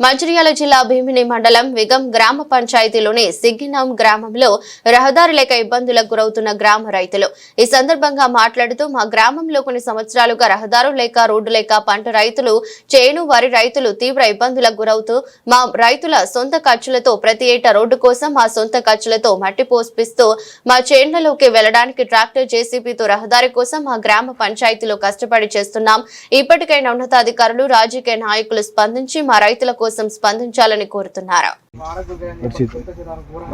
మంచిర్యాల జిల్లా భీమిని మండలం విగం గ్రామ పంచాయతీలోని సిగ్గినాం గ్రామంలో రహదారి లేక ఇబ్బందులకు గురవుతున్న గ్రామ రైతులు. ఈ సందర్భంగా మాట్లాడుతూ మా గ్రామంలో కొన్ని సంవత్సరాలుగా రహదారు లేక రోడ్డు లేక పంట రైతులు చేను వారి రైతులు తీవ్ర ఇబ్బందులకు గురవుతూ మా రైతుల సొంత ఖర్చులతో ప్రతి ఏటా రోడ్డు కోసం మా సొంత ఖర్చులతో మట్టి పోసిపిస్తూ మా చేన్లలోకి వెళ్ళడానికి ట్రాక్టర్ జేసీబీతో రహదారి కోసం మా గ్రామ పంచాయతీలో కష్టపడి చేస్తున్నాం. ఇప్పటికైనా ఉన్నతాధికారులు రాజకీయ నాయకులు స్పందించి మా రైతుల కోసం స్పందించాలని కోరుతున్నారు.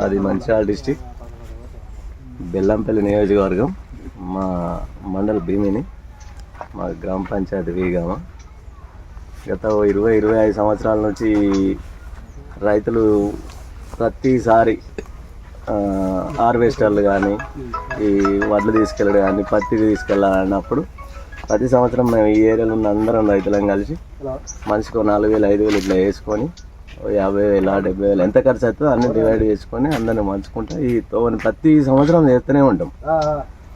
అది మంచిర్యాల డిస్టిక్. బెల్లంపల్లి నియోజకవర్గం. మా మండల భీమిని. మా గ్రామ పంచాయతీ వీగామ. గత ఇరవై ఇరవై ఐదు సంవత్సరాల నుంచి రైతులు ప్రతిసారి హార్వెస్టర్లు కానీ ఈ వడ్లు తీసుకెళ్ళడం కానీ పత్తి తీసుకెళ్ళాలన్నప్పుడు ప్రతి సంవత్సరం మేము ఈ ఏరియాలో ఉన్న అందరం రైతులం కలిసి మనిషికి నాలుగు వేలు ఐదు వేలు ఇట్లా వేసుకొని యాభై వేల డెబ్బై వేలు ఎంత ఖర్చు అవుతుందో అన్ని డివైడ్ చేసుకొని అందరిని మంచుకుంటా ఈ తోవని ప్రతి సంవత్సరం చేస్తూనే ఉంటాం.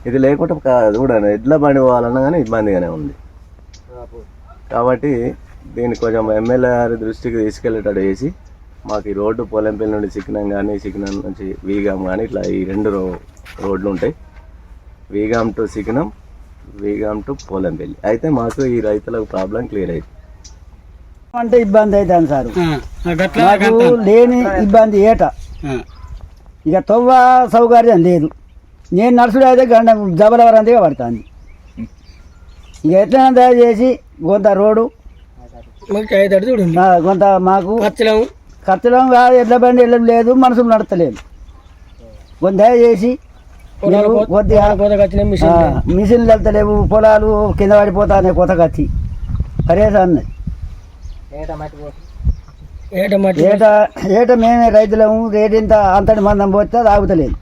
ఇది లేకుంటే చూడండి ఎడ్ల బండి పోవాలన్నా కానీ ఇబ్బందిగానే ఉంది. కాబట్టి దీన్ని కొంచెం ఎమ్మెల్యే గారి దృష్టికి తీసుకెళ్ళేటట్టు చేసి మాకు ఈ రోడ్డు పోలంపల్లి నుండి చిక్కినం కానీ చిక్కినం నుంచి వీగాం కానీ ఇట్లా ఈ రెండు రో రోడ్లు ఉంటాయి. వీగాం టు సికినం వీగాం టు పోలంపల్లి అయితే మాకు ఈ రైతులకు ప్రాబ్లం క్లియర్ అయింది. అంటే ఇబ్బంది అవుతుంది సార్. నాకు లేని ఇబ్బంది ఏట. ఇక తొవ్వ సౌకర్యం లేదు. నేను నడుచుడు అయితే గంట జబలవరంతిగా పడుతుంది. ఇక ఎట్లైనా దయచేసి కొంత రోడ్డు కొంత మాకు ఖర్చులం కాదు ఎడ్ల బండి వెళ్ళడం లేదు మనసులు నడతలేదు కొంత దయచేసి మీరు కొద్దిగా మిషన్లు. వెళ్తలేవు పొలాలు కింద పడిపోతానే కొత్త కత్తి పరేసా అన్నది ఏట ఏట మేమే రైతులము రేటు ఇంత అంతటి మందం పోతే అది ఆగుతలేదు.